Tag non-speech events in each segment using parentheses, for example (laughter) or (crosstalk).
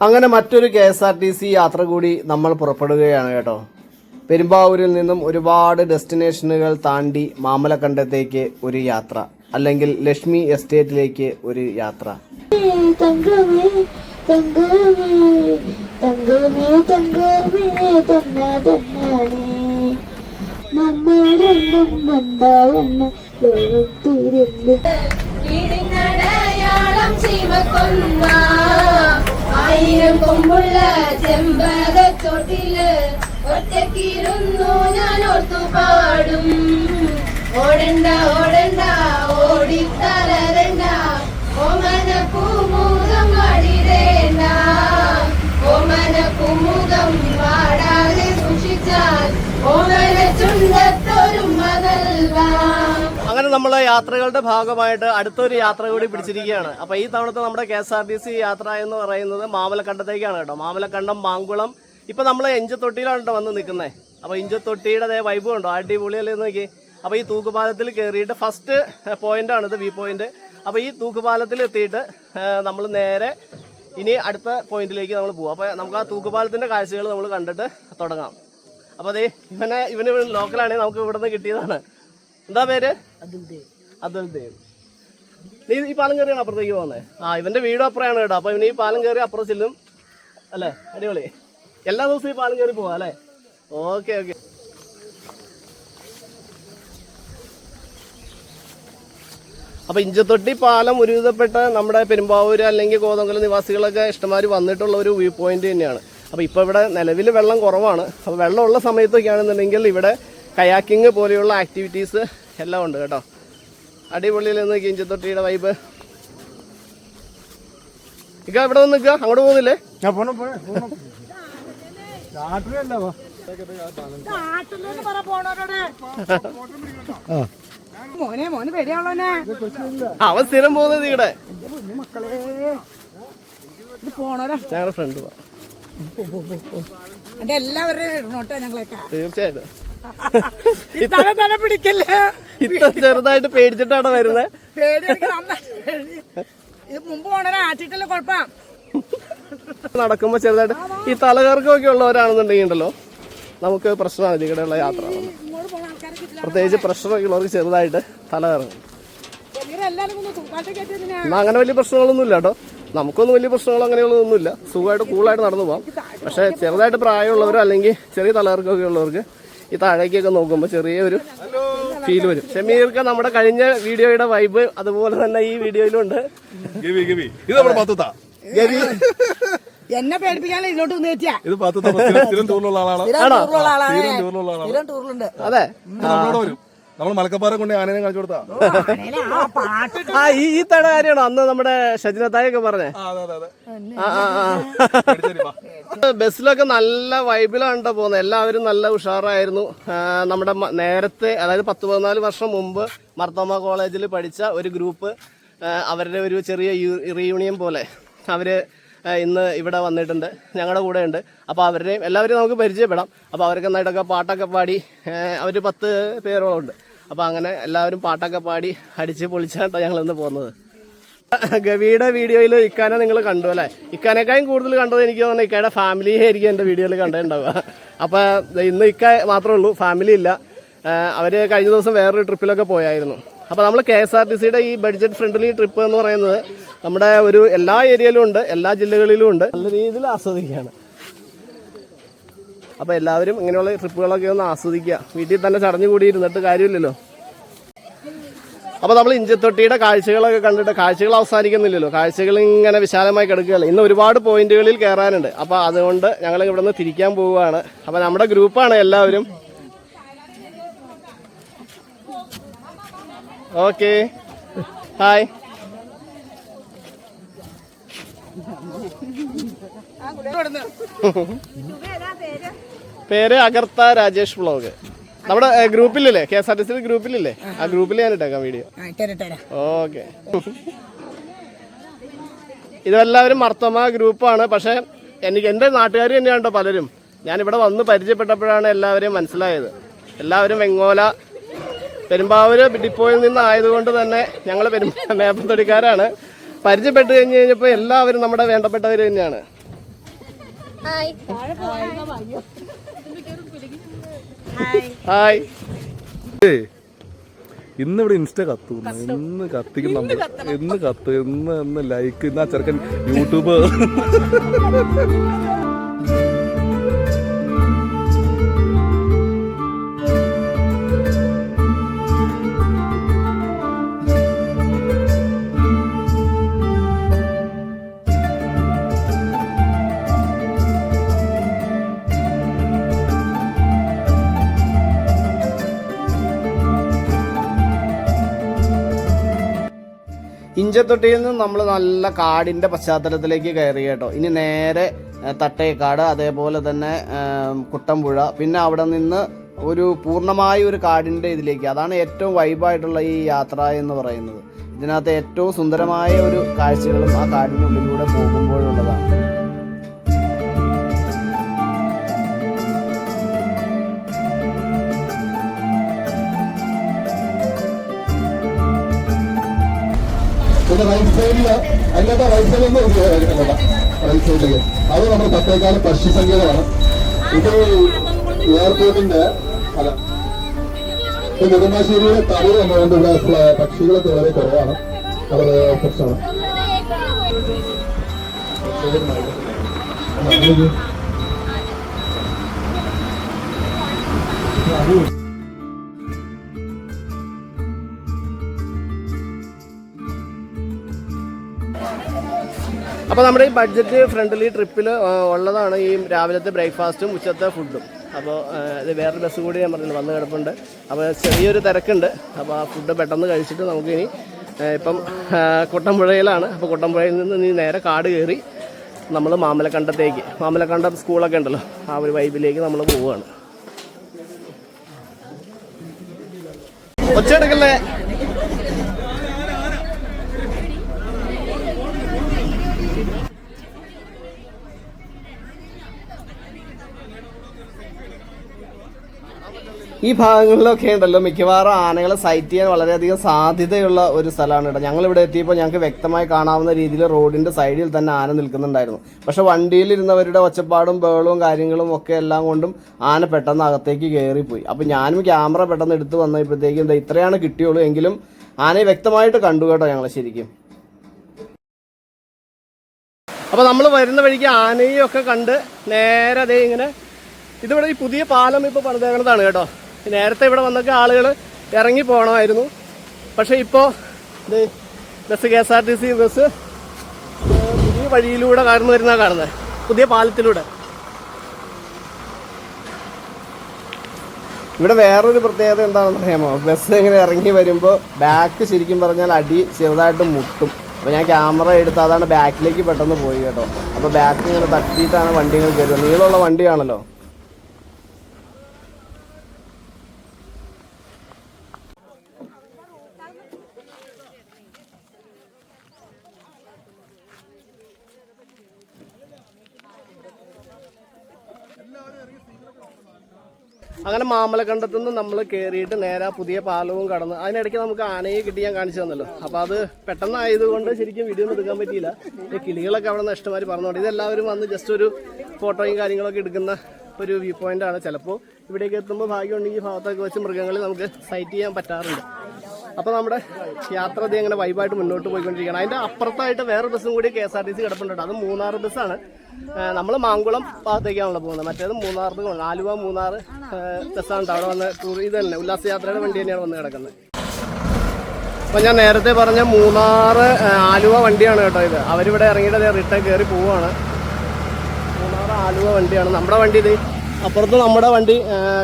അങ്ങനെ മറ്റൊരു K S R T C യാത്ര കൂടി നമ്മൾ പുറപ്പെടുകയാണ് കേട്ടോ. പെരുമ്പാവൂരിൽ നിന്നും ഒരുപാട് ഡെസ്റ്റിനേഷനുകൾ താണ്ടി മാമലക്കണ്ടത്തേക്ക് ഒരു യാത്ര അല്ലെങ്കിൽ ലക്ഷ്മി എസ്റ്റേറ്റിലേക്ക് ഒരു യാത്ര. ലോകത്തിരുന്ന് ആയിരം കൊമ്പുള്ള ചെമ്പക ഒറ്റക്കിരുന്നു ഞാൻ ഓർത്തു പാടും. ഓടണ്ട ഓടണ്ട ഓടിത്തളരണ്ട. ഓമന പൂമുഖം വാടിരേണ്ട ഓമന പൂമുഖം വാടാതെ സൂക്ഷിച്ചാൽ ഓമന ചുണ്ടത്തൊരുമ നൽകാം അങ്ങനെ നമ്മൾ യാത്രകളുടെ ഭാഗമായിട്ട് അടുത്തൊരു യാത്ര കൂടി പിടിച്ചിരിക്കുകയാണ്. അപ്പൊ ഈ തവണത്തെ നമ്മുടെ K S R T C യാത്ര എന്ന് പറയുന്നത് മാമലക്കണ്ടത്തേക്കാണ് കേട്ടോ. മാമലക്കണ്ടം മാങ്കുളം. ഇപ്പൊ നമ്മൾ എഞ്ചത്തൊട്ടിയിലാണ് കേട്ടോ വന്ന് നിൽക്കുന്നത് അപ്പൊ ഇഞ്ചത്തൊട്ടിയുടെ അതേ വൈബ് ഉണ്ടോ അടിപൊളിയല്ലേ നോക്കി അപ്പൊ ഈ തൂക്കുപാലത്തിൽ കയറിയിട്ട് ഫസ്റ്റ് പോയിന്റ് ആണ് ഇത് വ്യൂ പോയിന്റ് അപ്പൊ ഈ തൂക്കുപാലത്തിൽ എത്തിയിട്ട് നമ്മൾ നേരെ ഇനി അടുത്ത പോയിന്റിലേക്ക് നമ്മൾ പോകും അപ്പൊ നമുക്ക് ആ തൂക്കുപാലത്തിന്റെ കാഴ്ചകൾ നമ്മൾ കണ്ടിട്ട് തുടങ്ങാം. അപ്പൊ അതെ ഇവനെ ഇവന് ലോക്കലാണെങ്കിൽ നമുക്ക് ഇവിടെ നിന്ന് കിട്ടിയതാണ്. എന്താ പേര്? അതുൽ ദേവ് നീ ഈ പാലം കയറിയാണ് അപ്പുറത്തേക്ക് പോകുന്നത് ആ ഇവന്റെ വീട് അപ്പുറമാണ് കേട്ടോ. അപ്പൊ ഇവന് ഈ പാലം കയറി അപ്പുറം ചെല്ലും. അല്ലേ? അടിപൊളി. എല്ലാ ദിവസവും ഈ പാലം കയറി പോവാ അല്ലേ? Okay okay. അപ്പൊ ഇഞ്ചത്തൊട്ടി പാലം ഒരുവിധപ്പെട്ട നമ്മുടെ പെരുമ്പാവൂര് അല്ലെങ്കിൽ കോതങ്കല നിവാസികളൊക്കെ ഇഷ്ടമാര് വന്നിട്ടുള്ള ഒരു വ്യൂ പോയിന്റ് തന്നെയാണ്. അപ്പൊ ഇപ്പൊ ഇവിടെ നിലവിൽ വെള്ളം കുറവാണ്. അപ്പൊ വെള്ളമുള്ള സമയത്തൊക്കെ ആണെന്നുണ്ടെങ്കിൽ ഇവിടെ കയാക്കിങ് പോലെയുള്ള ആക്ടിവിറ്റീസ് എല്ലാം ഉണ്ട് കേട്ടോ. അടിപൊളിയിൽ നിന്ന് ഇഞ്ചത്തൊട്ടിയുടെ വൈബ് ഇക്ക ഇവിടെ വന്ന് നിൽക്കുക അങ്ങോട്ട് പോകുന്നില്ലേ? ഞാൻ പോണം മോനെ മോന് അവൻ സ്ഥിരം പോകുന്നത് ഇവിടെ. മക്കളെ. ഇത് പോണോരാ. ഞങ്ങളുടെ ഫ്രണ്ട് പോവാ എല്ലാവരുടെയും തീർച്ചയായിട്ടും. തല പിടിക്കല്ലേ? ഇത്ര ചെറുതായിട്ട് പേടിച്ചിട്ടാണ് വരുന്നത് മുമ്പ് പോണോരാ ആറ്റിട്ടല്ലേ കുഴപ്പം? നടക്കുമ്പോൾ ചെറുതായിട്ട് ഈ തലകർക്കമൊക്കെ ഉള്ളവരാണെന്നുണ്ടെങ്കിൽ ഉണ്ടല്ലോ നമുക്ക് പ്രശ്നമാണ് ഇതിലൂടെയുള്ള യാത്ര. പ്രത്യേകിച്ച് പ്രഷറൊക്കെ ഉള്ളവർക്ക് ചെറുതായിട്ട് തലകറങ്ങും. എന്നാ അങ്ങനെ വലിയ പ്രശ്നങ്ങളൊന്നുമില്ല കേട്ടോ. നമുക്കൊന്നും വലിയ പ്രശ്നങ്ങളോ അങ്ങനെയുള്ളതൊന്നുമില്ല. സുഖമായിട്ട് കൂളായിട്ട് നടന്നു പോകാം പക്ഷേ ചെറുതായിട്ട് പ്രായമുള്ളവരോ അല്ലെങ്കിൽ ചെറിയ തലകർക്കൊക്കെ ഉള്ളവർക്ക് ഈ താഴേക്കൊക്കെ നോക്കുമ്പോൾ ചെറിയൊരു ഫീൽ വരും. ഷമീർക്ക് നമ്മുടെ കഴിഞ്ഞ വീഡിയോയുടെ വൈബ് അതുപോലെ തന്നെ ഈ വീഡിയോയിലും ഉണ്ട്. ഗവി ഗവി. ഇത് നമ്മുടെ പത്തുത്ത. ഗവി. എന്നെ പേടിപ്പിക്കാനല്ല ഇതിലോട്ട് നേറ്റിയാ ഇത് സ്ഥിരം ടൂറിലുള്ള ആളാണ്. അതെ. നമ്മൾ മലക്കപ്പാറ കൊണ്ട് ആനനെ കാണിച്ചു കൊടുത്താ. ആ ഈ ഈ തട കാര്യമാണോ അന്ന് നമ്മുടെ ഷജിനത്തായൊക്കെ പറഞ്ഞേ. ആ, ആ ആ. ബസ്സിലൊക്കെ നല്ല വൈബിലാണ് കേട്ടോ പോകുന്നത് എല്ലാവരും നല്ല ഉഷാറായിരുന്നു. ആ, നമ്മുടെ മ- നേരത്തെ അതായത് പത്ത് പതിനാല് വർഷം മുമ്പ് മർത്തോമ കോളേജിൽ പഠിച്ച ഒരു ഗ്രൂപ്പ് ആ, അവരുടെ ഒരു ചെറിയ റീയൂണിയൻ പോലെ. അവർ ഇന്ന് ഇവിടെ വന്നിട്ടുണ്ട്. ഞങ്ങളുടെ കൂടെ ഉണ്ട് അപ്പോൾ അവരുടെയും എല്ലാവരെയും നമുക്ക് പരിചയപ്പെടാം. അപ്പോൾ അവർക്ക് നന്നായിട്ടൊക്കെ പാട്ടൊക്കെ പാടി അവർ പത്ത് പേരോളം ഉണ്ട്. അപ്പോൾ അങ്ങനെ എല്ലാവരും പാട്ടൊക്കെ പാടി അടിച്ച് പൊളിച്ചാണ് ഞങ്ങൾ ഇന്ന് പോകുന്നത്. ഗവിയുടെ വീഡിയോയിൽ ഇക്കാനെ നിങ്ങൾ കണ്ടു അല്ലേ? ഇക്കാനേക്കാളും കൂടുതൽ കണ്ടത് എനിക്ക് തോന്നുന്നു ഇക്കയുടെ ഫാമിലി ആയിരിക്കും എന്റെ വീഡിയോയിൽ കണ്ടിട്ടുണ്ടാവുക അപ്പോൾ ഇന്ന് ഇക്ക മാത്രമേ ഉള്ളൂ ഫാമിലി ഇല്ല. അവർ കഴിഞ്ഞ ദിവസം വേറൊരു ട്രിപ്പിലൊക്കെ പോയായിരുന്നു. അപ്പോൾ നമ്മൾ കെ എസ് ആർ ടി സിയുടെ ഈ ബഡ്ജറ്റ് ഫ്രണ്ട്ലി ട്രിപ്പ് എന്ന് പറയുന്നത് നമ്മുടെ ഒരു എല്ലാ ഏരിയയിലും ഉണ്ട് എല്ലാ ജില്ലകളിലും ഉണ്ട്. നല്ല രീതിയിൽ ആസ്വദിക്കുകയാണ്. അപ്പോൾ എല്ലാവരും ഇങ്ങനെയുള്ള ട്രിപ്പുകളൊക്കെ ഒന്ന് ആസ്വദിക്കുക. വീട്ടിൽ തന്നെ ചടഞ്ഞു കൂടി ഇരുന്നിട്ട് കാര്യമില്ലല്ലോ. അപ്പോൾ നമ്മൾ ഇഞ്ചത്തൊട്ടിയുടെ കാഴ്ചകളൊക്കെ കണ്ടിട്ട് കാഴ്ചകൾ അവസാനിക്കുന്നില്ലല്ലോ. കാഴ്ചകൾ ഇങ്ങനെ വിശാലമായി കിടക്കുകയല്ല. ഇന്ന് ഒരുപാട് പോയിന്റുകളിൽ കയറാനുണ്ട്. അപ്പോൾ അതുകൊണ്ട് ഞങ്ങൾ ഇവിടെ നിന്ന് തിരിക്കാൻ പോവുകയാണ്. അപ്പോൾ നമ്മുടെ ഗ്രൂപ്പാണ് എല്ലാവരും. ഓക്കെ. ഹായ്. പേര് അഗർത്ത രാജേഷ് വ്ളോഗ്. നമ്മുടെ ഗ്രൂപ്പിലല്ലേ? K S R T C ഗ്രൂപ്പിലില്ലേ? ആ ഗ്രൂപ്പിൽ ഞാൻ ഇട്ടേക്കാം വീഡിയോ. ഓക്കെ. ഇതെല്ലാവരും മർത്തമ ഗ്രൂപ്പാണ്. പക്ഷെ എനിക്ക് എന്റെ നാട്ടുകാർ തന്നെയാണ് കേട്ടോ പലരും. ഞാനിവിടെ ഇവിടെ വന്ന് പരിചയപ്പെട്ടപ്പോഴാണ് എല്ലാവരെയും മനസ്സിലായത്. എല്ലാവരും വെങ്ങോല പെരുമ്പാവൂര് ഡിപ്പോയിൽ നിന്നായതുകൊണ്ട് തന്നെ ഞങ്ങൾ പെരും മേപ്പത്തൊടിക്കാരാണ്. പരിചയപ്പെട്ട് കഴിഞ്ഞ് കഴിഞ്ഞപ്പോൾ എല്ലാവരും നമ്മുടെ വേണ്ടപ്പെട്ടവർ തന്നെയാണ്. ഹായ്. ഏയ്, ഇന്ന് ഇവിടെ ഇൻസ്റ്റ കത്തുന്നു. ഇന്ന് കത്തിക്കും നമ്മൾ ഇന്ന് കത്ത്. ഇന്ന് ഇന്ന് ലൈക്ക് ഇന്ന് ആ ചെറുക്കൻ യൂട്യൂബ്. (laughs) ഇഞ്ചത്തൊട്ടിയിൽ നിന്ന് നമ്മൾ നല്ല കാടിന്റെ പശ്ചാത്തലത്തിലേക്ക് കയറി കേട്ടോ. ഇനി നേരെ തട്ടേക്കാട് അതേപോലെ തന്നെ കുട്ടമ്പുഴ പിന്നെ അവിടെ നിന്ന് ഒരു പൂർണമായ ഒരു കാടിന്റെ ഇതിലേക്ക്. അതാണ് ഏറ്റവും വൈബായിട്ടുള്ള ഈ യാത്ര എന്ന് പറയുന്നത്. ഇതിനകത്ത് ഏറ്റവും സുന്ദരമായ ഒരു കാഴ്ചകളും ആ കാടിനുള്ളിലൂടെ പോകുമ്പോഴുള്ളതാണ്. പിന്നെ റൈറ്റ് സൈഡിൽ അതിനകത്ത് റൈറ്റ് സൈഡിൽ ഒന്നും ഉപയോഗിക്കുന്നില്ല റൈറ്റ് സൈഡിലേക്ക് അത് നമ്മുടെ തത്തേക്കാലം പക്ഷി സംഗീതമാണ് ഇത് എയർപോർട്ടിന്റെ അല്ല. ഇപ്പൊ നെടുമ്പാശ്ശേരിയിലെ തളിർ വന്നുകൊണ്ട് ഇവിടെ പക്ഷികളൊക്കെ വളരെ കുറവാണ്. വളരെ പ്രശ്നമാണ് അപ്പോൾ നമ്മുടെ ഈ ബഡ്ജറ്റ് ഫ്രണ്ട്ലി ട്രിപ്പിൽ ഉള്ളതാണ് ഈ രാവിലത്തെ ബ്രേക്ക്ഫാസ്റ്റും ഉച്ചത്തെ ഫുഡും അപ്പോൾ ഇത് വേറൊരു ബസ് കൂടി ഞാൻ പറഞ്ഞില്ല വന്ന് കിടപ്പുണ്ട്. അപ്പോൾ ചെറിയൊരു തിരക്കുണ്ട്. അപ്പോൾ ആ ഫുഡ് പെട്ടെന്ന് കഴിച്ചിട്ട് നമുക്കിനി ഇപ്പം കുട്ടമ്പുഴയിലാണ്. അപ്പോൾ കുട്ടമ്പുഴയിൽ നിന്ന് ഇനി നേരെ കാട് കയറി നമ്മൾ മാമലക്കണ്ടത്തേക്ക്. മാമലക്കണ്ടം സ്കൂളൊക്കെ ഉണ്ടല്ലോ ആ ഒരു വൈബിലേക്ക് നമ്മൾ പോവുകയാണ് ഒച്ചെടുക്കല്ലേ ഈ ഭാഗങ്ങളിലൊക്കെ ഉണ്ടല്ലോ മിക്കവാറും ആനകളെ സൈറ്റ് ചെയ്യാൻ വളരെയധികം സാധ്യതയുള്ള ഒരു സ്ഥലമാണ് കേട്ടോ. ഞങ്ങൾ ഇവിടെ എത്തിയപ്പോൾ ഞങ്ങൾക്ക് വ്യക്തമായി കാണാവുന്ന രീതിയിൽ റോഡിന്റെ സൈഡിൽ തന്നെ ആന നിൽക്കുന്നുണ്ടായിരുന്നു. പക്ഷെ വണ്ടിയിലിരുന്നവരുടെ ഒച്ചപ്പാടും ബഹളവും കാര്യങ്ങളും ഒക്കെ എല്ലാം കൊണ്ടും ആന പെട്ടെന്ന് അകത്തേക്ക് കയറിപ്പോയി. അപ്പം ഞാനും ക്യാമറ പെട്ടെന്ന് എടുത്തു വന്നപ്പോഴത്തേക്കും ഇത്രയാണ് കിട്ടിയുള്ളൂ എങ്കിലും ആനയെ വ്യക്തമായിട്ട് കണ്ടു കേട്ടോ ഞങ്ങളെ ശരിക്കും. അപ്പോൾ നമ്മൾ വരുന്ന വഴിക്ക് ആനയും ഒക്കെ കണ്ട് നേരെ അതേ ഇങ്ങനെ ഇതിവിടെ ഈ പുതിയ പാലം ഇപ്പോൾ പണിതേക്കുന്നതാണ് കേട്ടോ. നേരത്തെ ഇവിടെ വന്നൊക്കെ ആളുകൾ ഇറങ്ങി പോകണമായിരുന്നു പക്ഷെ ഇപ്പോൾ ഇത് bus K S R T C bus പുതിയ വഴിയിലൂടെ കടന്നു വരുന്ന കാണുന്നത് പുതിയ പാലത്തിലൂടെ. ഇവിടെ വേറൊരു പ്രത്യേകത എന്താണെന്ന് അറിയാമോ? ബസ് ഇങ്ങനെ ഇറങ്ങി വരുമ്പോൾ ബാക്ക് ശരിക്കും പറഞ്ഞാൽ അടി ചെറുതായിട്ട് മുട്ടും. അപ്പോൾ ഞാൻ ക്യാമറ എടുത്ത് അതാണ് ബാക്കിലേക്ക് പെട്ടെന്ന് പോയി കേട്ടോ. അപ്പോൾ ബാക്ക് ഇങ്ങനെ തട്ടിയിട്ടാണ് വണ്ടികൾ കയറുന്നത് നീളമുള്ള വണ്ടിയാണല്ലോ. അങ്ങനെ മാമലക്കണ്ടത്തു നിന്ന് നമ്മൾ കയറിയിട്ട് നേരെ പുതിയ പാലവും കടന്ന് അതിനിടയ്ക്ക് നമുക്ക് ആനയെ കിട്ടി ഞാൻ കാണിച്ചു തന്നല്ലോ. അപ്പോൾ അത് പെട്ടെന്നായതുകൊണ്ട് ശരിക്കും വീഡിയോ ഒന്നും എടുക്കാൻ പറ്റിയില്ല. കിളികളൊക്കെ അവിടെ നിന്ന് ഇഷ്ടമാതിരി പറഞ്ഞുകൊണ്ട് ഇതെല്ലാവരും വന്ന് ജസ്റ്റ് ഒരു ഫോട്ടോയും കാര്യങ്ങളൊക്കെ എടുക്കുന്ന ഒരു വ്യൂ പോയിന്റ് ആണ്. ചിലപ്പോൾ ഇവിടേക്ക് എത്തുമ്പോൾ ഭാഗ്യമുണ്ടെങ്കിൽ ഈ ഭാഗത്തൊക്കെ വെച്ച് മൃഗങ്ങളെ നമുക്ക് സൈറ്റ് ചെയ്യാൻ പറ്റാറുണ്ട്. അപ്പോൾ നമ്മുടെ യാത്ര അതേ അങ്ങനെ വൈബായിട്ട് മുന്നോട്ട് പോയിക്കൊണ്ടിരിക്കുകയാണ്. അതിന്റെ അപ്പുറത്തായിട്ട് വേറെ ബസ്സും കൂടി K S R T C കിടപ്പുണ്ട് അത് മൂന്നാർ ബസ്സാണ് നമ്മൾ മാങ്കുളം ഭാഗത്തേക്കാണല്ലോ പോകുന്നത്. മറ്റേത് മൂന്നാറിന് ആലുവ മൂന്നാർ ബസ്സാണ് അവിടെ വന്ന് ടൂർ ഇത് തന്നെ. ഉല്ലാസയാത്രയുടെ വണ്ടി തന്നെയാണ് വന്ന് കിടക്കുന്നത്. അപ്പോൾ ഞാൻ നേരത്തെ പറഞ്ഞ മൂന്നാർ ആലുവ വണ്ടിയാണ് കേട്ടോ ഇത്. അവരിവിടെ ഇറങ്ങിയിട്ട് റിട്ടേൺ കയറി പോവുകയാണ്. മൂന്നാർ ആലുവ വണ്ടിയാണ്. നമ്മുടെ വണ്ടി ഇത് അപ്പുറത്ത് നമ്മുടെ വണ്ടി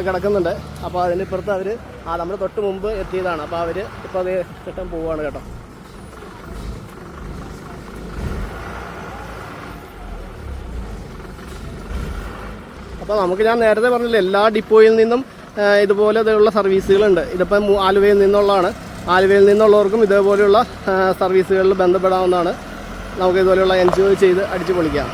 കിടക്കുന്നുണ്ട്. അപ്പോൾ അതിന്റെ ഇപ്പുറത്ത് അവർ ആ നമ്മൾ തൊട്ട് മുമ്പ് എത്തിയതാണ്. അപ്പോൾ അവർ ഇപ്പോൾ അത് കിട്ടാൻ പോവുകയാണ് കേട്ടോ. അപ്പോൾ നമുക്ക് ഞാൻ നേരത്തെ പറഞ്ഞില്ല എല്ലാ ഡിപ്പോയിൽ നിന്നും ഇതുപോലെ ഇതുപോലെയുള്ള സർവീസുകളുണ്ട്. ഇതിപ്പം ആലുവയിൽ നിന്നുള്ളതാണ്. ആലുവയിൽ നിന്നുള്ളവർക്കും ഇതേപോലെയുള്ള സർവീസുകളിൽ ബന്ധപ്പെടാവുന്നതാണ്. നമുക്ക് ഇതുപോലെയുള്ള എൻജോയ് ചെയ്ത് അടിച്ചു പൊളിക്കാം.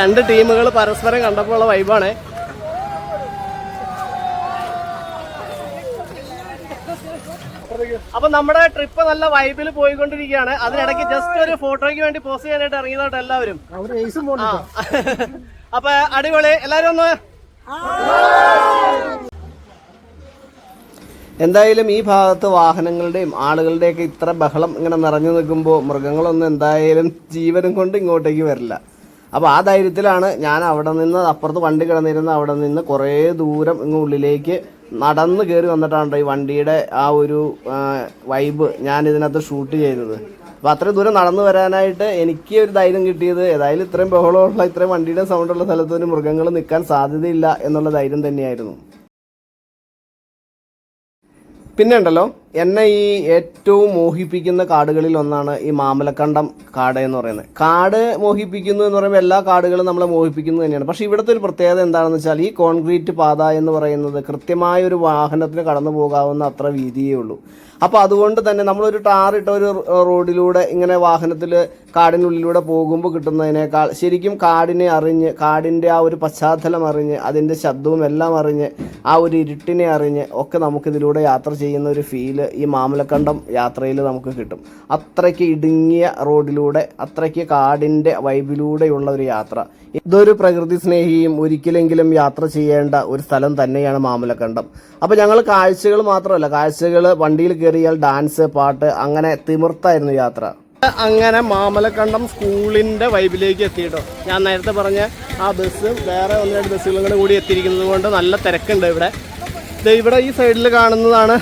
രണ്ട് ടീമുകൾ പരസ്പരം കണ്ടപ്പോൾ ഉള്ള വൈബാണ്. അപ്പൊ നമ്മുടെ ട്രിപ്പ് നല്ല വൈബിൽ പോയിക്കൊണ്ടിരിക്കുകയാണ്. അതിനിടയ്ക്ക് ജസ്റ്റ് ഒരു ഫോട്ടോയ്ക്ക് വേണ്ടി പോസ്റ്റ് ചെയ്യാനായിട്ട് ഇറങ്ങിയതായിട്ട് എല്ലാവരും. അപ്പൊ അടിപൊളി. എല്ലാരും ഒന്ന് എന്തായാലും ഈ ഭാഗത്ത് വാഹനങ്ങളുടെയും ആളുകളുടെയൊക്കെ ഇത്ര ബഹളം ഇങ്ങനെ നിറഞ്ഞു നിൽക്കുമ്പോൾ മൃഗങ്ങളൊന്നും എന്തായാലും ജീവനും കൊണ്ട് ഇങ്ങോട്ടേക്ക് വരില്ല. അപ്പോൾ ആ ധൈര്യത്തിലാണ് ഞാൻ അവിടെ നിന്ന് അപ്പുറത്ത് വണ്ടി കിടന്നിരുന്ന അവിടെ നിന്ന് കുറേ ദൂരം ഇങ്ങ് ഉള്ളിലേക്ക് നടന്ന് കയറി വന്നിട്ടാണ് ഈ വണ്ടിയുടെ ആ ഒരു വൈബ് ഞാൻ ഇതിനകത്ത് ഷൂട്ട് ചെയ്തത് അപ്പോൾ അത്രയും ദൂരം നടന്നു വരാനായിട്ട് എനിക്ക് ഒരു ധൈര്യം കിട്ടിയത് ഏതായാലും ഇത്രയും ബഹളമുള്ള ഇത്രയും വണ്ടിയുടെ സൗണ്ടുള്ള സ്ഥലത്ത് ഒരു മൃഗങ്ങൾ നിൽക്കാൻ സാധ്യതയില്ല എന്നുള്ള ധൈര്യം തന്നെയായിരുന്നു. പിന്നെ ഉണ്ടല്ലോ എന്നെ ഈ ഏറ്റവും മോഹിപ്പിക്കുന്ന കാടുകളിൽ ഒന്നാണ് ഈ മാമലക്കണ്ടം കാട് എന്ന് പറയുന്നത്. കാട് മോഹിപ്പിക്കുന്നു എന്ന് പറയുമ്പോൾ എല്ലാ കാടുകളും നമ്മളെ മോഹിപ്പിക്കുന്നു തന്നെയാണ്. പക്ഷേ ഇവിടുത്തെ ഒരു പ്രത്യേകത എന്താണെന്ന് വെച്ചാൽ ഈ കോൺക്രീറ്റ് പാത എന്ന് പറയുന്നത് കൃത്യമായ ഒരു വാഹനത്തിന് കടന്നു പോകാവുന്ന അത്ര വീതിയേ ഉള്ളൂ. അപ്പോൾ അതുകൊണ്ട് തന്നെ നമ്മളൊരു ടാറിട്ട ഒരു റോഡിലൂടെ ഇങ്ങനെ വാഹനത്തിൽ കാടിനുള്ളിലൂടെ പോകുമ്പോൾ കിട്ടുന്നതിനേക്കാൾ ശരിക്കും കാടിനെ അറിഞ്ഞ് കാടിന്റെ ആ ഒരു പശ്ചാത്തലം അറിഞ്ഞ് അതിന്റെ ശബ്ദവും എല്ലാം അറിഞ്ഞ് ആ ഒരു ഇരുട്ടിനെ അറിഞ്ഞ് ഒക്കെ നമുക്കിതിലൂടെ യാത്ര ചെയ്യുന്ന ഒരു ഫീൽ ഈ മാമലക്കണ്ടം യാത്രയിൽ നമുക്ക് കിട്ടും. അത്രയ്ക്ക് ഇടുങ്ങിയ റോഡിലൂടെ അത്രയ്ക്ക് കാടിന്റെ വൈബിലൂടെയുള്ള ഒരു യാത്ര. ഇതൊരു പ്രകൃതി സ്നേഹിയും ഒരിക്കലെങ്കിലും യാത്ര ചെയ്യേണ്ട ഒരു സ്ഥലം തന്നെയാണ് മാമലക്കണ്ടം. അപ്പോൾ ഞങ്ങൾ കാഴ്ചകൾ മാത്രമല്ല കാഴ്ചകൾ വണ്ടിയിൽ കയറിയാൽ ഡാൻസ് പാട്ട് അങ്ങനെ തിമിർത്തായിരുന്നു യാത്ര. അങ്ങനെ മാമലക്കണ്ടം സ്കൂളിന്റെ വൈബിലേക്ക് എത്തിയിട്ടോ. ഞാൻ നേരത്തെ പറഞ്ഞ ആ ബസ് വേറെ ഒന്ന് രണ്ട് ബസ്സുകളും കൂടി എത്തിയിരിക്കുന്നത് കൊണ്ട് നല്ല തിരക്കുണ്ട് ഇവിടെ. ഇവിടെ ഈ സൈഡിൽ കാണുന്നതാണ്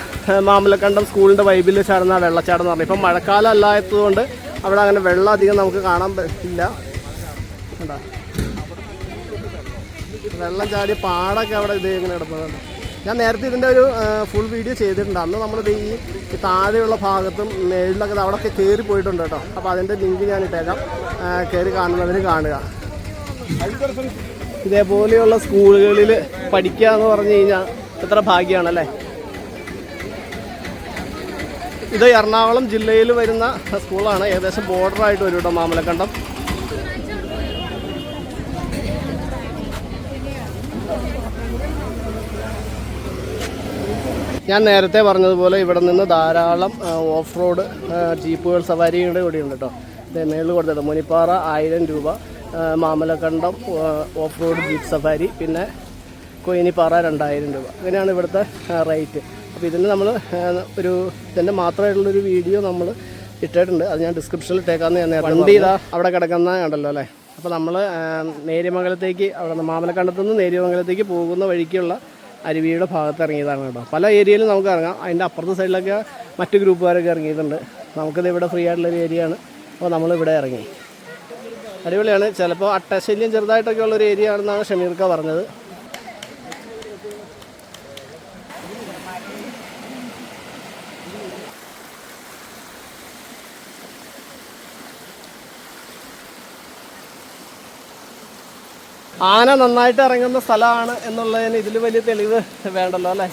മാമലക്കണ്ടം സ്കൂളിന്റെ വൈബിൽ ചേർന്ന വെള്ളച്ചാട്ടം എന്ന് പറഞ്ഞാൽ ഇപ്പം മഴക്കാലം അല്ലാത്തതുകൊണ്ട് അവിടെ അങ്ങനെ വെള്ളം അധികം നമുക്ക് കാണാൻ പറ്റില്ല? വെള്ളം ചാടി പാടൊക്കെ അവിടെ ഇത് ഇങ്ങനെ കിടക്കുന്നുണ്ട് ഞാൻ നേരത്തെ ഇതിന്റെ ഒരു ഫുൾ വീഡിയോ ചെയ്തിട്ടുണ്ട്. അന്ന് നമ്മളിത് ഈ താഴെയുള്ള ഭാഗത്തും മേളിലൊക്കെ അവിടെ അവിടെയൊക്കെ കയറി പോയിട്ടുണ്ട് കേട്ടോ. അപ്പോൾ അതിന്റെ ലിങ്ക് ഞാൻ ഇട്ടേക്കാം. കയറി കാണുന്നവർ കാണുക. ഇതേപോലെയുള്ള സ്കൂളുകളിൽ പഠിക്കുക എന്ന് പറഞ്ഞു കഴിഞ്ഞാൽ എത്ര ഭാഗ്യമാണല്ലേ ഇത് എറണാകുളം ജില്ലയിൽ വരുന്ന സ്കൂളാണ്. ഏകദേശം ബോർഡറായിട്ട് വരും കേട്ടോ മാമലക്കണ്ടം. ഞാൻ നേരത്തെ പറഞ്ഞതുപോലെ ഇവിടെ നിന്ന് ധാരാളം ഓഫ് റോഡ് ജീപ്പുകൾ സവാരിയുടെ കൂടി ഉണ്ട് കേട്ടോ മേളിൽ കൊടുത്തിട്ട്. മുനിപ്പാറ ആയിരം രൂപ Mamalakandam off road jeep safari പിന്നെ കൊയിനിപ്പാറ രണ്ടായിരം രൂപ. അങ്ങനെയാണ് ഇവിടുത്തെ റേറ്റ്. അപ്പോൾ ഇതിന് നമ്മൾ ഒരു ഇതിന്റെ മാത്രമായിട്ടുള്ളൊരു വീഡിയോ നമ്മൾ ഇട്ടിട്ടുണ്ട്. അത് ഞാൻ ഡിസ്ക്രിപ്ഷനിൽ ഇട്ടേക്കാന്ന് ഞാൻ നേരത്തെ വണ്ടി ഇതാ അവിടെ കിടക്കുന്ന കണ്ടല്ലോ അല്ലേ? അപ്പോൾ നമ്മൾ നേര്യമംഗലത്തേക്ക് അവിടെ നിന്ന് മാമലക്കണ്ടത്തു നിന്ന് നേര്യമംഗലത്തേക്ക് പോകുന്ന വഴിക്കുള്ള അരുവിയുടെ ഭാഗത്ത് ഇറങ്ങിയതാണ് കേട്ടോ. പല ഏരിയയിലും നമുക്ക് ഇറങ്ങാം. അതിന്റെ അപ്പുറത്തെ സൈഡിലൊക്കെ മറ്റു ഗ്രൂപ്പുകാരൊക്കെ ഇറങ്ങിയിട്ടുണ്ട്. നമുക്കിത് ഇവിടെ ഫ്രീ ആയിട്ടുള്ളൊരു ഏരിയ ആണ് അപ്പോൾ നമ്മളിവിടെ ഇറങ്ങി. അടിപൊളിയാണ്. ചിലപ്പോൾ അട്ടശല്യം ചെറുതായിട്ടൊക്കെ ഉള്ളൊരു ഏരിയ ആണെന്നാണ് ഷമീർക്ക പറഞ്ഞത്. ആന നന്നായിട്ട് ഇറങ്ങുന്ന സ്ഥലമാണ് എന്നുള്ളതിന് ഇതിൽ വലിയ തെളിവ് വേണ്ടല്ലോ അല്ലേ?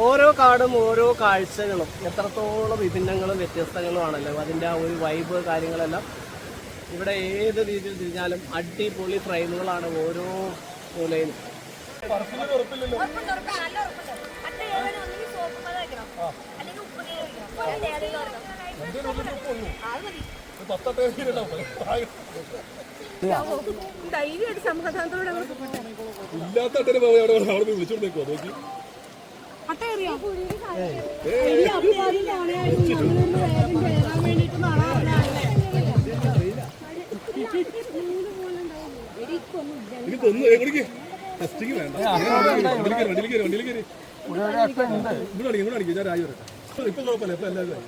ഓരോ കാടും ഓരോ കാഴ്ചകളും എത്രത്തോളം വിഭിന്നങ്ങളും വ്യത്യസ്തങ്ങളും ആണല്ലോ അതിന്റെ ആ ഒരു വൈബ് കാര്യങ്ങളെല്ലാം ഇവിടെ ഏത് രീതിയിൽ തിരിഞ്ഞാലും അടിപൊളി ഫ്രെയിമുകളാണ് ഓരോ മൂലയിലും. ധൈര്യമായിട്ട് സമാധാനത്തോടെ അങ്ങ് പോകട്ടെ. അട്ട എറിയോ? ഇല്ല, അപ്പൊ ആരും കാണാനായിട്ട് നമ്മളൊന്ന്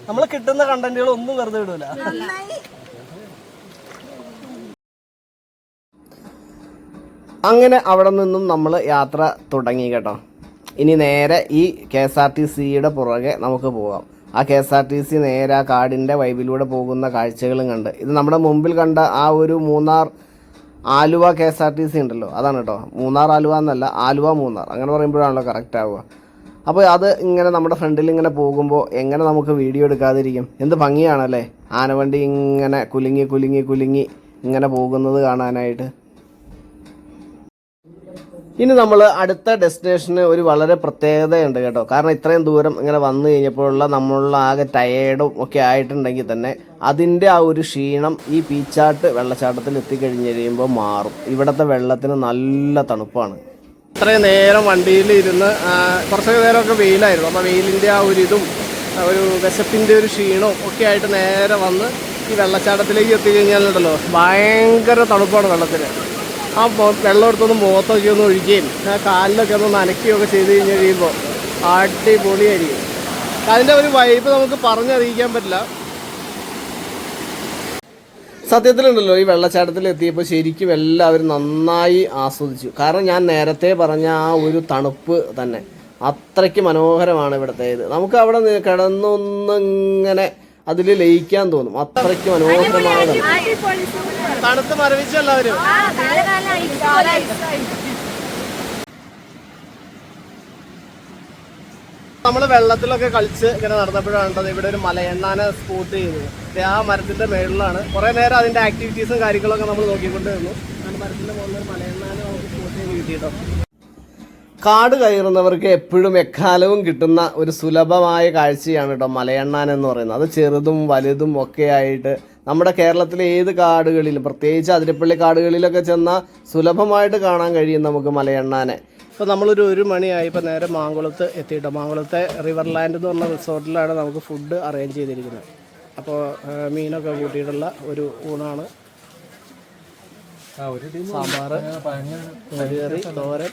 നമ്മൾ കിട്ടുന്ന കണ്ടന്റുകൾ ഒന്നും വെറുതെ വിടൂല അങ്ങനെ അവിടെ നിന്നും നമ്മൾ യാത്ര തുടങ്ങി കേട്ടോ. ഇനി നേരെ ഈ കെ എസ് ആർ ടി സിയുടെ പുറകെ നമുക്ക് പോകാം ആ K S R T C നേരെ ആ കാടിന്റെ വൈബിലൂടെ പോകുന്ന കാഴ്ചകളും കണ്ട്. ഇത് നമ്മുടെ മുമ്പിൽ കണ്ട ആ ഒരു Munnar Aluva K S R T C ഉണ്ടല്ലോ. അതാണ് കേട്ടോ. മൂന്നാർ ആലുവ എന്നല്ല ആലുവ മൂന്നാർ. അങ്ങനെ പറയുമ്പോഴാണല്ലോ കറക്റ്റ് ആവുക. അപ്പോൾ അത് ഇങ്ങനെ നമ്മുടെ ഫ്രണ്ടിൽ ഇങ്ങനെ പോകുമ്പോൾ എങ്ങനെ നമുക്ക് വീഡിയോ എടുക്കാതിരിക്കും? എന്ത് ഭംഗിയാണല്ലേ? ആനവണ്ടി ഇങ്ങനെ കുലുങ്ങി കുലുങ്ങി കുലുങ്ങി ഇങ്ങനെ പോകുന്നത് കാണാനായിട്ട്. ഇനി നമ്മൾ അടുത്ത ഡെസ്റ്റിനേഷന് ഒരു വളരെ പ്രത്യേകതയുണ്ട് കേട്ടോ. കാരണം ഇത്രയും ദൂരം ഇങ്ങനെ വന്നു കഴിഞ്ഞപ്പോഴുള്ള നമ്മളുള്ള ആകെ ടയേർഡും ഒക്കെ ആയിട്ടുണ്ടെങ്കിൽ തന്നെ അതിന്റെ ആ ഒരു ക്ഷീണം ഈ പീച്ചാട്ട് വെള്ളച്ചാട്ടത്തിൽ എത്തിക്കഴിഞ്ഞ് കഴിയുമ്പോൾ മാറും. ഇവിടുത്തെ വെള്ളത്തിന് നല്ല തണുപ്പാണ്. ഇത്രയും നേരം വണ്ടിയിൽ ഇരുന്ന് കുറച്ച് നേരമൊക്കെ വെയിലായിരുന്നു. അപ്പോൾ വെയിലിന്റെ ആ ഒരു ഇതും ഒരു വിശപ്പിന്റെ ഒരു ക്ഷീണവും ഒക്കെ ആയിട്ട് നേരെ വന്ന് ഈ വെള്ളച്ചാട്ടത്തിലേക്ക് എത്തിക്കഴിഞ്ഞാലുണ്ടല്ലോ ഭയങ്കര തണുപ്പാണ് വെള്ളത്തിന്. ആ വെള്ളം എടുത്തൊന്ന് മുഖത്തൊക്കെ ഒന്ന് ഒഴിക്കുകയും ആ കാലിലൊക്കെ ഒന്ന് നനയ്ക്കുകയൊക്കെ ചെയ്ത് കഴിഞ്ഞ് കഴിയുമ്പോൾ അടിപൊളിയായിരിക്കും അതിന്റെ ഒരു വൈബ് നമുക്ക് പറഞ്ഞറിയിക്കാൻ പറ്റില്ല. സത്യത്തിലുണ്ടല്ലോ ഈ വെള്ളച്ചാട്ടത്തിൽ എത്തിയപ്പോൾ ശരിക്കും എല്ലാവരും നന്നായി ആസ്വദിച്ചു. കാരണം ഞാൻ നേരത്തെ പറഞ്ഞ ആ ഒരു തണുപ്പ് തന്നെ അത്രയ്ക്ക് മനോഹരമാണ് ഇവിടുത്തെ ഇത്. നമുക്ക് അവിടെ കിടന്നൊന്നിങ്ങനെ അതിൽ ലയിക്കാൻ തോന്നും. അത്രയ്ക്ക് മനോഹരമാണ്. തണുത്ത് മരവിച്ചു എല്ലാവരും? നമ്മൾ വെള്ളത്തിലൊക്കെ കളിച്ച് ഇങ്ങനെ നടന്നപ്പോഴാണ് ഇവിടെ ഒരു മലയെണ്ണാനെ സ്പോട്ട് ചെയ്തത് ആ മരത്തിന്റെ മേളിലാണ്. കുറെ നേരം അതിന്റെ ആക്ടിവിറ്റീസും കാര്യങ്ങളൊക്കെ നമ്മൾ നോക്കിക്കൊണ്ടിരുന്നു ആ മരത്തിന്റെ മുകളിൽ മലയെണ്ണാനെ സ്പോട്ട് ചെയ്ത് കിട്ടിയിട്ടോ. കാട് കയറുന്നവർക്ക് എപ്പോഴും എക്കാലവും കിട്ടുന്ന ഒരു സുലഭമായ കാഴ്ചയാണ് കേട്ടോ മലയണ്ണാൻ എന്ന് പറയുന്നത്. അത് ചെറുതും വലുതും ഒക്കെ ആയിട്ട് നമ്മുടെ കേരളത്തിലെ ഏത് കാടുകളിലും പ്രത്യേകിച്ച് അതിരപ്പള്ളി കാടുകളിലൊക്കെ ചെന്നാൽ സുലഭമായിട്ട് കാണാൻ കഴിയും നമുക്ക് മലയണ്ണാനെ. ഇപ്പോൾ നമ്മളൊരു ഒരു മണിയായി ഇപ്പോൾ നേരെ മാങ്കുളത്ത് എത്തിയിട്ടോ. മാങ്കുളത്തെ റിവർ ലാൻഡ് എന്ന് പറഞ്ഞ റിസോർട്ടിലാണ് നമുക്ക് ഫുഡ് അറേഞ്ച് ചെയ്തിരിക്കുന്നത്. അപ്പോൾ മീനൊക്കെ കൂട്ടിയിട്ടുള്ള ഒരു ഊണാണ് സാമ്പാർ കറി തോരൻ.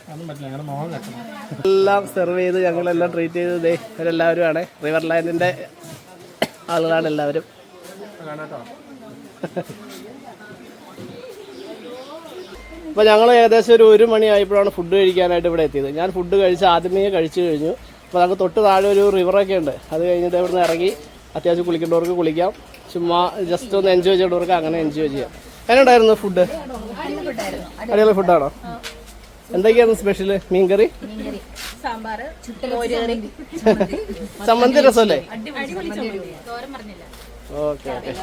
എല്ലാം സെർവ് ചെയ്ത് ഞങ്ങളെല്ലാം ട്രീറ്റ് ചെയ്ത് ദേ ഇവരെല്ലാവരും ആണ്. റിവർ ലൈനിന്റെ ആളുകളാണ് എല്ലാവരും. അപ്പോൾ ഞങ്ങൾ ഏകദേശം ഒരു ഒരു മണിയായപ്പോഴാണ് ഫുഡ് കഴിക്കാനായിട്ട് ഇവിടെ എത്തിയത്. ഞാൻ ഫുഡ് കഴിച്ച് ആദ്യമേ കഴിച്ചു കഴിഞ്ഞു. അപ്പോൾ നമുക്ക് തൊട്ട് താഴെ ഒരു റിവറൊക്കെ ഉണ്ട്. അത് കഴിഞ്ഞിട്ട് ഇവിടുന്ന് ഇറങ്ങി അത്യാവശ്യം കുളിക്കേണ്ടവർക്ക് കുളിക്കാം. ചുമ്മാ ജസ്റ്റ് ഒന്ന് എൻജോയ് ചെയ്യേണ്ടവർക്ക് അങ്ങനെ എൻജോയ് ചെയ്യാം. എങ്ങനെയുണ്ടായിരുന്നു ഫുഡ് അടിപൊളി ഫുഡാണോ എന്തൊക്കെയായിരുന്നു സ്പെഷ്യൽ മീൻകറി? ചമ്മന്തി. രസമല്ലേ? Okay okay.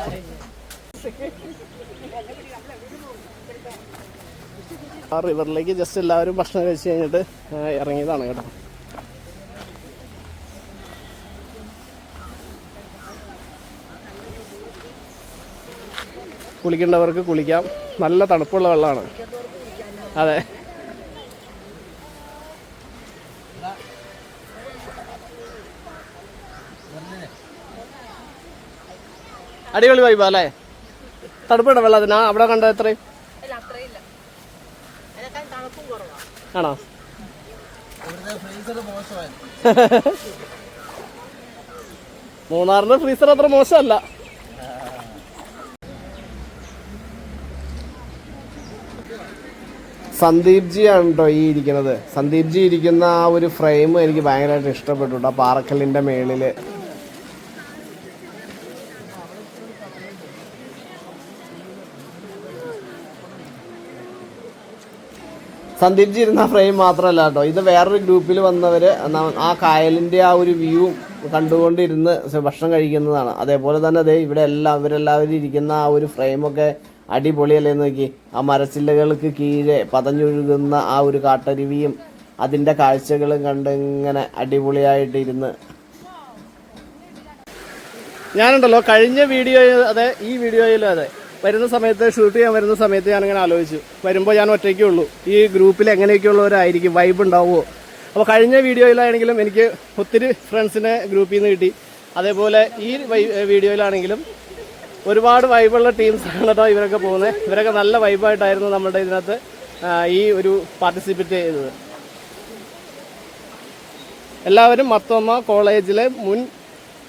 ആ റിവറിലേക്ക് ജസ്റ്റ് എല്ലാവരും ഭക്ഷണം കഴിച്ച് കഴിഞ്ഞിട്ട് ഇറങ്ങിയതാണ് കേട്ടോ. കുളിക്കേണ്ടവർക്ക് കുളിക്കാം. നല്ല തണുപ്പുള്ള വെള്ളമാണ്. അതെ. അടിപൊളി വൈബാ അല്ലേ? തണുപ്പുണ്ട് വെള്ളത്തിന്? അവിടെ കണ്ടത് എത്രയും ആണോ? (laughs) മൂന്നാറിന്റെ ഫ്രീസർ അത്ര മോശമല്ല. സന്ദീപ് ജി ആണ് കേട്ടോ ഈ ഇരിക്കുന്നത്. സന്ദീപ് ജി ഇരിക്കുന്ന ആ ഒരു ഫ്രെയിം എനിക്ക് ഭയങ്കരമായിട്ട് ഇഷ്ടപ്പെട്ടു കേട്ടോ പാറക്കല്ലിന്റെ മേളിൽ. സന്ദീപ് ജി ഇരുന്ന ഫ്രെയിം മാത്രമല്ല കേട്ടോ ഇത് വേറൊരു ഗ്രൂപ്പിൽ വന്നവര് ആ കായലിന്റെ ആ ഒരു വ്യൂ കണ്ടുകൊണ്ടിരുന്ന് ഭക്ഷണം കഴിക്കുന്നതാണ്. അതേപോലെ തന്നെ അതെ ഇവിടെ എല്ലാം ഇവരെല്ലാവരും ഇരിക്കുന്ന ആ ഒരു ഫ്രെയിമൊക്കെ അടിപൊളിയല്ലേ നോക്കി. ആ മരച്ചില്ലകൾക്ക് കീഴെ പതഞ്ഞൊഴുകുന്ന ആ ഒരു കാട്ടരുവിയും അതിന്റെ കാഴ്ചകളും കണ്ട് ഇങ്ങനെ അടിപൊളിയായിട്ടിരുന്ന് ഞാനുണ്ടല്ലോ കഴിഞ്ഞ വീഡിയോയിൽ അതെ ഈ വീഡിയോയിലും അതെ വരുന്ന സമയത്ത് ഷൂട്ട് ചെയ്യാൻ വരുന്ന സമയത്ത് ഞാനിങ്ങനെ ആലോചിച്ചു. വരുമ്പോൾ ഞാൻ ഒറ്റയ്ക്കേ ഉള്ളൂ. ഈ ഗ്രൂപ്പിൽ എങ്ങനെയൊക്കെയുള്ളവരായിരിക്കും വൈബ് ഉണ്ടാവുമോ അപ്പോൾ കഴിഞ്ഞ വീഡിയോയിലാണെങ്കിലും എനിക്ക് ഒത്തിരി ഫ്രണ്ട്സിനെ ഗ്രൂപ്പിൽ നിന്ന് കിട്ടി. അതേപോലെ ഈ വീഡിയോയിലാണെങ്കിലും ഒരുപാട് വൈബുള്ള ടീംസാണ് കേട്ടോ ഇവരൊക്കെ പോകുന്നത് ഇവരൊക്കെ നല്ല വൈബായിട്ടായിരുന്നു നമ്മുടെ ഇതിനകത്ത് ഈ ഒരു പാർട്ടിസിപ്പേറ്റ് ചെയ്തത്. എല്ലാവരും മർത്തോമ്മ കോളേജിലെ മുൻ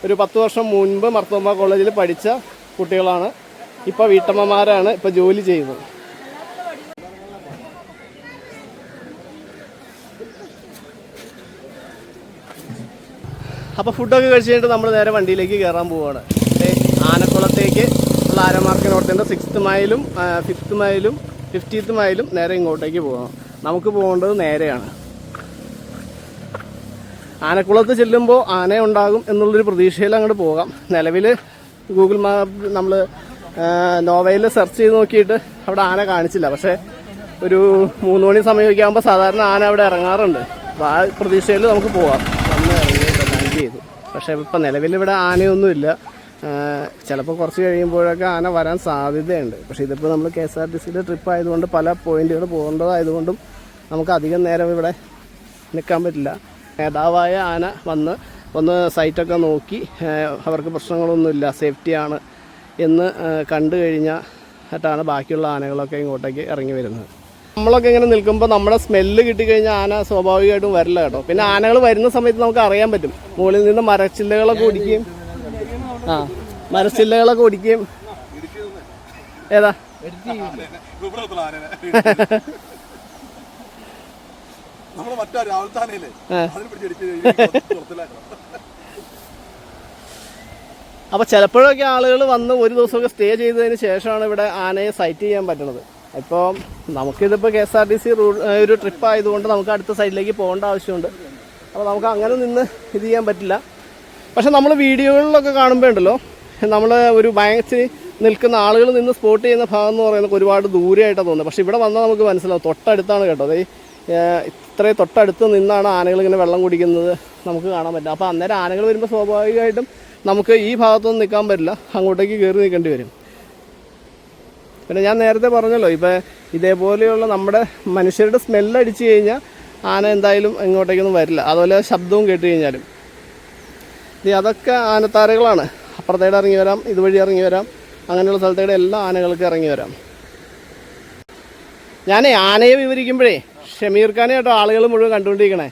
ഒരു പത്ത് വർഷം മുൻപ് മർത്തോമ്മ കോളേജിൽ പഠിച്ച കുട്ടികളാണ്. ഇപ്പോൾ വീട്ടമ്മമാരാണ് ഇപ്പോൾ ജോലി ചെയ്യുന്നത്. അപ്പോൾ ഫുഡൊക്കെ കഴിച്ച് കഴിഞ്ഞിട്ട് നമ്മൾ നേരെ വണ്ടിയിലേക്ക് കയറാൻ പോവുകയാണ് ആനക്കുളത്തേക്ക് ഉള്ള ആരമാർക്കിനോടത്തിന്റെ സിക്സ്ത് മൈലും ഫിഫ്ത്ത് മൈലും ഫിഫ്റ്റീത്ത് മൈലും നേരെ ഇങ്ങോട്ടേക്ക് പോകണം. നമുക്ക് പോകേണ്ടത് നേരെയാണ്. ആനക്കുളത്ത് ചെല്ലുമ്പോൾ ആന ഉണ്ടാകും എന്നുള്ളൊരു പ്രതീക്ഷയിൽ അങ്ങോട്ട് പോകാം. നിലവിൽ ഗൂഗിൾ മാപ്പ് നമ്മൾ നോവയിൽ സെർച്ച് ചെയ്ത് നോക്കിയിട്ട് അവിടെ ആന കാണിച്ചില്ല. പക്ഷേ ഒരു മൂന്ന് മണി സമയമൊക്കെ ആകുമ്പോൾ സാധാരണ ആന അവിടെ ഇറങ്ങാറുണ്ട്. അപ്പോൾ ആ പ്രതീക്ഷയിൽ നമുക്ക് പോകാം. വന്ന് ഇറങ്ങി ചെയ്തു. പക്ഷേ ഇപ്പം നിലവിൽ ഇവിടെ ആനയൊന്നുമില്ല. ചിലപ്പോൾ കുറച്ച് കഴിയുമ്പോഴൊക്കെ ആന വരാൻ സാധ്യതയുണ്ട്. പക്ഷേ ഇതിപ്പോൾ നമ്മൾ കെ എസ് ആർ ടി സിയിലെ ട്രിപ്പ് ആയതുകൊണ്ട് പല പോയിന്റുകൾ പോകേണ്ടതായതുകൊണ്ടും നമുക്ക് അധികം നേരം ഇവിടെ നിൽക്കാൻ പറ്റില്ല. നേതാവായ ആന വന്ന് ഒന്ന് സൈറ്റൊക്കെ നോക്കി അവർക്ക് പ്രശ്നങ്ങളൊന്നുമില്ല സേഫ്റ്റിയാണ് എന്ന് കണ്ടു കഴിഞ്ഞിട്ടാണ് ബാക്കിയുള്ള ആനകളൊക്കെ ഇങ്ങോട്ടേക്ക് ഇറങ്ങി വരുന്നത്. നമ്മളൊക്കെ ഇങ്ങനെ നിൽക്കുമ്പോൾ നമ്മുടെ സ്മെല്ല് കിട്ടിക്കഴിഞ്ഞാൽ ആന സ്വാഭാവികമായിട്ടും വരില്ല കേട്ടോ. പിന്നെ ആനകൾ വരുന്ന സമയത്ത് നമുക്ക് അറിയാൻ പറ്റും. മുകളിൽ നിന്ന് മരച്ചില്ലകളൊക്കെ ഒടിക്കുകയും ആ. മരച്ചില്ലകളൊക്കെ ഒടിക്കുകയും ഏതാ? നമ്മൾ മറ്റേ അപ്പോൾ ചിലപ്പോഴൊക്കെ ആളുകൾ വന്ന് ഒരു ദിവസമൊക്കെ സ്റ്റേ ചെയ്തതിന് ശേഷമാണ് ഇവിടെ ആനയെ സൈറ്റ് ചെയ്യാൻ പറ്റുന്നത് ഇപ്പോൾ നമുക്കിതിപ്പോൾ K S R T C ഒരു ട്രിപ്പ് ആയതുകൊണ്ട് നമുക്ക് അടുത്ത സൈഡിലേക്ക് പോകേണ്ട ആവശ്യമുണ്ട്. അപ്പോൾ നമുക്ക് അങ്ങനെ നിന്ന് ഇത് ചെയ്യാൻ പറ്റില്ല. പക്ഷെ നമ്മൾ വീഡിയോകളിലൊക്കെ കാണുമ്പോൾ ഉണ്ടല്ലോ നമ്മൾ ഒരു ഭയങ്കര നിൽക്കുന്ന ആളുകൾ നിന്ന് സ്പോട്ട് ചെയ്യുന്ന ഭാഗം എന്ന് പറയുന്നത് ഒരുപാട് ദൂരെയായിട്ടാണ് തോന്നുന്നത്. പക്ഷെ ഇവിടെ വന്നാൽ നമുക്ക് മനസ്സിലാവും തൊട്ടടുത്താണ് കേട്ടോ. അതായത് ഇത്രയും തൊട്ടടുത്ത് നിന്നാണ് ആനകൾ ഇങ്ങനെ വെള്ളം കുടിക്കുന്നത് നമുക്ക് കാണാൻ പറ്റും അപ്പോൾ അന്നേരം ആനകൾ വരുമ്പോൾ സ്വാഭാവികമായിട്ടും നമുക്ക് ഈ ഭാഗത്തൊന്നും നിൽക്കാൻ പറ്റില്ല. അങ്ങോട്ടേക്ക് കയറി നിൽക്കേണ്ടി വരും. പിന്നെ ഞാൻ നേരത്തെ പറഞ്ഞല്ലോ ഇപ്പം ഇതേപോലെയുള്ള നമ്മുടെ മനുഷ്യരുടെ സ്മെല്ലടിച്ച് കഴിഞ്ഞാൽ ആന എന്തായാലും ഇങ്ങോട്ടേക്കൊന്നും വരില്ല. അതുപോലെ ശബ്ദവും കേട്ട് കഴിഞ്ഞാലും. ഇത് അതൊക്കെ ആനത്താരകളാണ്. അപ്പുറത്തേടെ ഇറങ്ങി വരാം ഇതുവഴി ഇറങ്ങി വരാം. അങ്ങനെയുള്ള സ്ഥലത്തേടെ എല്ലാ ആനകൾക്ക് ഇറങ്ങി വരാം. ഞാനേ ആനയെ വിവരിക്കുമ്പോഴേ ഷമീർ ഖാനെ കേട്ടോ ആളുകൾ മുഴുവൻ കണ്ടുകൊണ്ടിരിക്കണേ.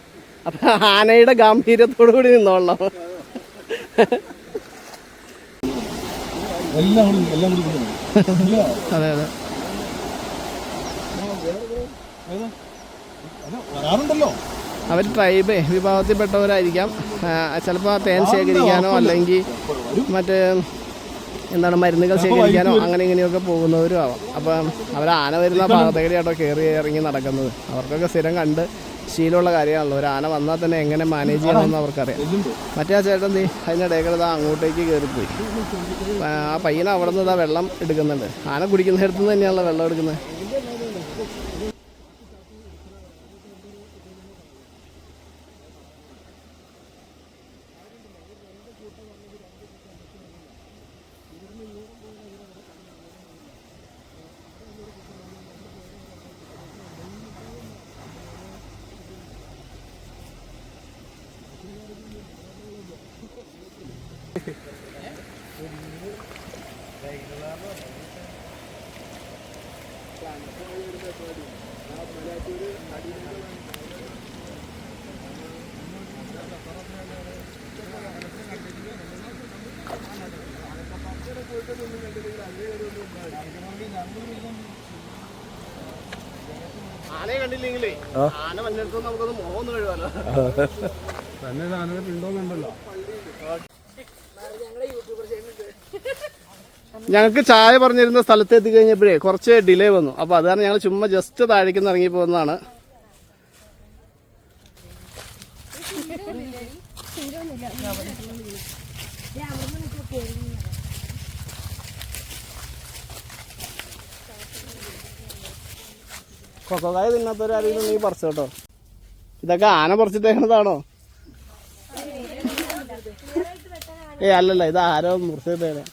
അപ്പം ആനയുടെ ഗാംഭീര്യത്തോടു കൂടി. അതെ അതെ. അത് വരാറുണ്ടല്ലോ. അവർ ട്രൈബ് വിഭാഗത്തിൽപ്പെട്ടവരായിരിക്കാം. ചിലപ്പോൾ തേൻ ശേഖരിക്കാനോ അല്ലെങ്കിൽ മറ്റ് എന്താണ് മരുന്നുകൾ ശേഖരിക്കാനോ അങ്ങനെ ഇങ്ങനെയൊക്കെ പോകുന്നവരും ആവാം. അപ്പം അവർ ആന വരുന്ന ഭാഗത്തേക്ക് കേട്ടോ കയറി ഇറങ്ങി നടക്കുന്നത്. അവർക്കൊക്കെ സ്ഥിരം കണ്ട് ശീലമുള്ള കാര്യമാണല്ലോ. ഒരു ആന വന്നാൽ തന്നെ എങ്ങനെ മാനേജ് ചെയ്യണമെന്ന് അവർക്കറിയാം. മറ്റേ ആ ചേട്ടൻ നീ അതിനിടയിൽ ഇതാ അങ്ങോട്ടേക്ക് കയറിപ്പോയി ആ പയ്യൻ അവിടെ നിന്ന് ഇതാ വെള്ളം എടുക്കുന്നുണ്ട്. ആന കുടിക്കുന്നിടത്ത് നിന്ന് തന്നെയാണല്ലോ വെള്ളം എടുക്കുന്നത്. തന്നെ ഉണ്ടോന്നുണ്ടല്ലോ ഞങ്ങൾക്ക് ചായ പറഞ്ഞിരുന്ന സ്ഥലത്ത് എത്തി കഴിഞ്ഞപ്പോഴേ കുറച്ച് ഡിലേ വന്നു. അപ്പോൾ അതാണ് ഞങ്ങൾ ചുമ്മാ ജസ്റ്റ് താഴേക്ക് ഇറങ്ങി പോകുന്നതാണ്. കൊക്കോക്കായ തിന്നാത്തവരാരെങ്കിലും നീ പറിച്ചു കേട്ടോ. ഇതൊക്കെ ആന പറിച്ചിട്ടേക്കുന്നതാണോ? ഏ അല്ലല്ല ഇത് ആരോ മുറിച്ചിട്ടേനെ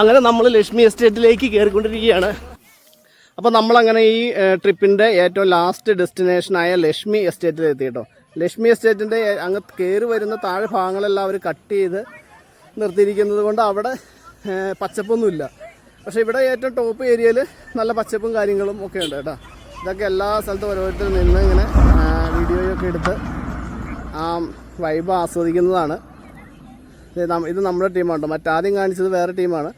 അങ്ങനെ നമ്മൾ ലക്ഷ്മി എസ്റ്റേറ്റിലേക്ക് കയറിക്കൊണ്ടിരിക്കുകയാണ്. അപ്പോൾ നമ്മളങ്ങനെ ഈ ട്രിപ്പിന്റെ ഏറ്റവും ലാസ്റ്റ് ഡെസ്റ്റിനേഷനായ ലക്ഷ്മി എസ്റ്റേറ്റിൽ എത്തി കേട്ടോ. ലക്ഷ്മി എസ്റ്റേറ്റിന്റെ അങ്ങ് കയറി വരുന്ന താഴെ ഭാഗങ്ങളെല്ലാം അവർ കട്ട് ചെയ്ത് നിർത്തിയിരിക്കുന്നത് കൊണ്ട് അവിടെ പച്ചപ്പൊന്നുമില്ല. പക്ഷേ ഇവിടെ ഏറ്റവും ടോപ്പ് ഏരിയയിൽ നല്ല പച്ചപ്പും കാര്യങ്ങളും ഒക്കെ ഉണ്ട് കേട്ടോ. ഇതൊക്കെ എല്ലാ സ്ഥലത്തും ഓരോരുത്തരും നിന്ന് ഇങ്ങനെ വീഡിയോയൊക്കെ എടുത്ത് ആ വൈബ് ആസ്വദിക്കുന്നതാണ്. ഇത് നമ്മുടെ ടീമാണ് കേട്ടോ. മറ്റാദ്യം കാണിച്ചത് വേറെ ടീമാണ്.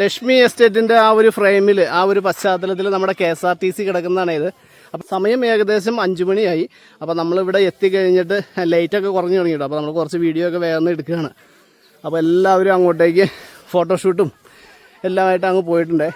ലക്ഷ്മി എസ്റ്റേറ്റിന്റെ ആ ഒരു ഫ്രെയിമിൽ ആ ഒരു പശ്ചാത്തലത്തിൽ നമ്മുടെ K S R T C കിടക്കുന്നതാണ് ഇത്. അപ്പോൾ സമയം ഏകദേശം അഞ്ച് മണിയായി. അപ്പോൾ നമ്മളിവിടെ എത്തിക്കഴിഞ്ഞിട്ട് ലൈറ്റൊക്കെ കുറഞ്ഞു തുടങ്ങിയിട്ടു അപ്പോൾ നമ്മൾ കുറച്ച് വീഡിയോ ഒക്കെ വേഗം എടുക്കുകയാണ്. അപ്പോൾ എല്ലാവരും അങ്ങോട്ടേക്ക് ഫോട്ടോഷൂട്ടും എല്ലാമായിട്ട് അങ്ങ് പോയിട്ടുണ്ട്.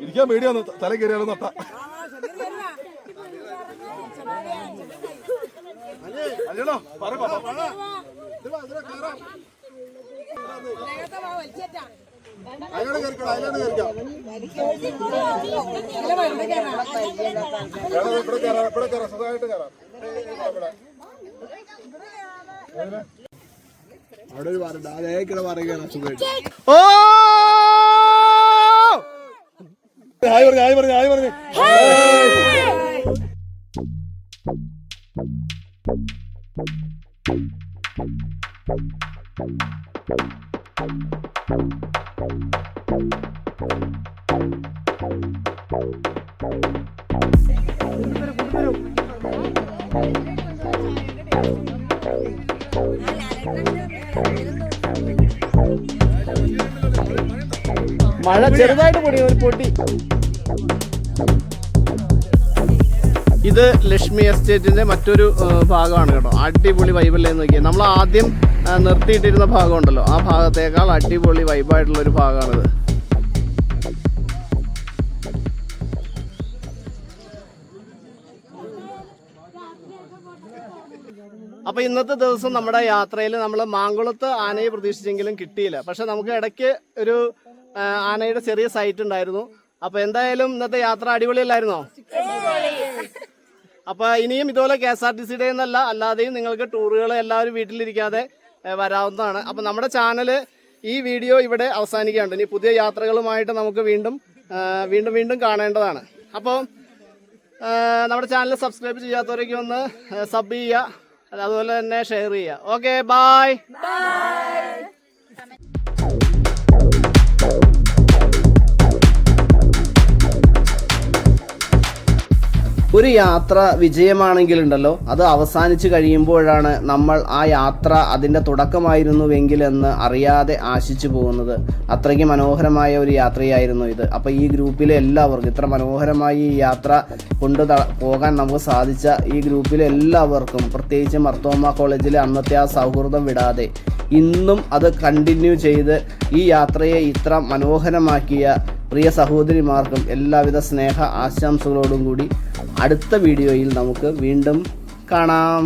ഇരിക്കാൻ പേടിയാന്ന് തല കയറിയാലോ നട്ട അല്ലടാ പറ പാപ്പ അതിനോട് കയറിക്കോ അതിനോട് കയറിക്കോ. ഇവിടെ കയറാം ഇവിടെ കയറാം സുഖമായിട്ട് കയറാം. ഇവിടെ അവിടെ ഒരു പറഞ്ഞു അതേ കിട പറയുകയാണ് സുഖമായിട്ട്. ഓ! ഹായ് പറഞ്ഞു ഹായ് പറഞ്ഞു ഹായ് പറഞ്ഞു. മഴ ചെറുതായിട്ട് പൊടി ഒരു പൊട്ടി ഇത് ലക്ഷ്മി എസ്റ്റേറ്റിന്റെ മറ്റൊരു ഭാഗമാണ് കേട്ടോ. അടിപൊളി വൈബല്ലേ നോക്കിയാൽ നമ്മൾ ആദ്യം നിർത്തിയിട്ടിരുന്ന ഭാഗമുണ്ടല്ലോ ആ ഭാഗത്തേക്കാൾ അടിപൊളി വൈബായിട്ടുള്ള ഒരു ഭാഗമാണിത്. അപ്പൊ ഇന്നത്തെ ദിവസം നമ്മുടെ യാത്രയിൽ നമ്മൾ മാങ്കുളത്ത് ആനയെ പ്രതീക്ഷിച്ചെങ്കിലും കിട്ടിയില്ല. പക്ഷെ നമുക്ക് ഇടയ്ക്ക് ഒരു ആനയുടെ ചെറിയ സൈറ്റ് ഉണ്ടായിരുന്നു. അപ്പൊ എന്തായാലും ഇന്നത്തെ യാത്ര അടിപൊളിയല്ലായിരുന്നോ? അപ്പൊ ഇനിയും ഇതുപോലെ കെ എസ് ആർ ടി സിയുടെ എന്നല്ല അല്ലാതെയും നിങ്ങൾക്ക് ടൂറുകൾ എല്ലാവരും വീട്ടിലിരിക്കാതെ വരാവുന്നതാണ്. അപ്പൊ നമ്മുടെ ചാനൽ ഈ വീഡിയോ ഇവിടെ അവസാനിക്കാണ്ട് ഇനി പുതിയ യാത്രകളുമായിട്ട് നമുക്ക് വീണ്ടും വീണ്ടും വീണ്ടും കാണേണ്ടതാണ്. അപ്പോൾ നമ്മുടെ ചാനൽ സബ്സ്ക്രൈബ് ചെയ്യാത്തവരൊക്കെ ഒന്ന് സബ് ചെയ്യുക. അതുപോലെ തന്നെ ഷെയർ ചെയ്യുക. ഓക്കെ ബായ് ഒരു യാത്ര വിജയമാണെങ്കിലുണ്ടല്ലോ അത് അവസാനിച്ചു കഴിയുമ്പോഴാണ് നമ്മൾ ആ യാത്ര അതിന്റെ തുടക്കമായിരുന്നുവെങ്കിൽ എന്ന് അറിയാതെ ആശിച്ചു പോകുന്നത്. അത്രയ്ക്ക് മനോഹരമായ ഒരു യാത്രയായിരുന്നു ഇത്. അപ്പോൾ ഈ ഗ്രൂപ്പിലെ എല്ലാവർക്കും ഇത്ര മനോഹരമായി ഈ യാത്ര കൊണ്ട് പോകാൻ നമുക്ക് സാധിച്ച ഈ ഗ്രൂപ്പിലെ എല്ലാവർക്കും പ്രത്യേകിച്ച് മർത്തോമ കോളേജിലെ അന്നത്തെ ആ സൗഹൃദം വിടാതെ ഇന്നും അത് കണ്ടിന്യൂ ചെയ്ത് ഈ യാത്രയെ ഇത്ര മനോഹരമാക്കിയ പ്രിയ സഹോദരിമാർക്കും എല്ലാവിധ സ്നേഹ ആശംസകളോടും കൂടി അടുത്ത വീഡിയോയിൽ നമുക്ക് വീണ്ടും കാണാം.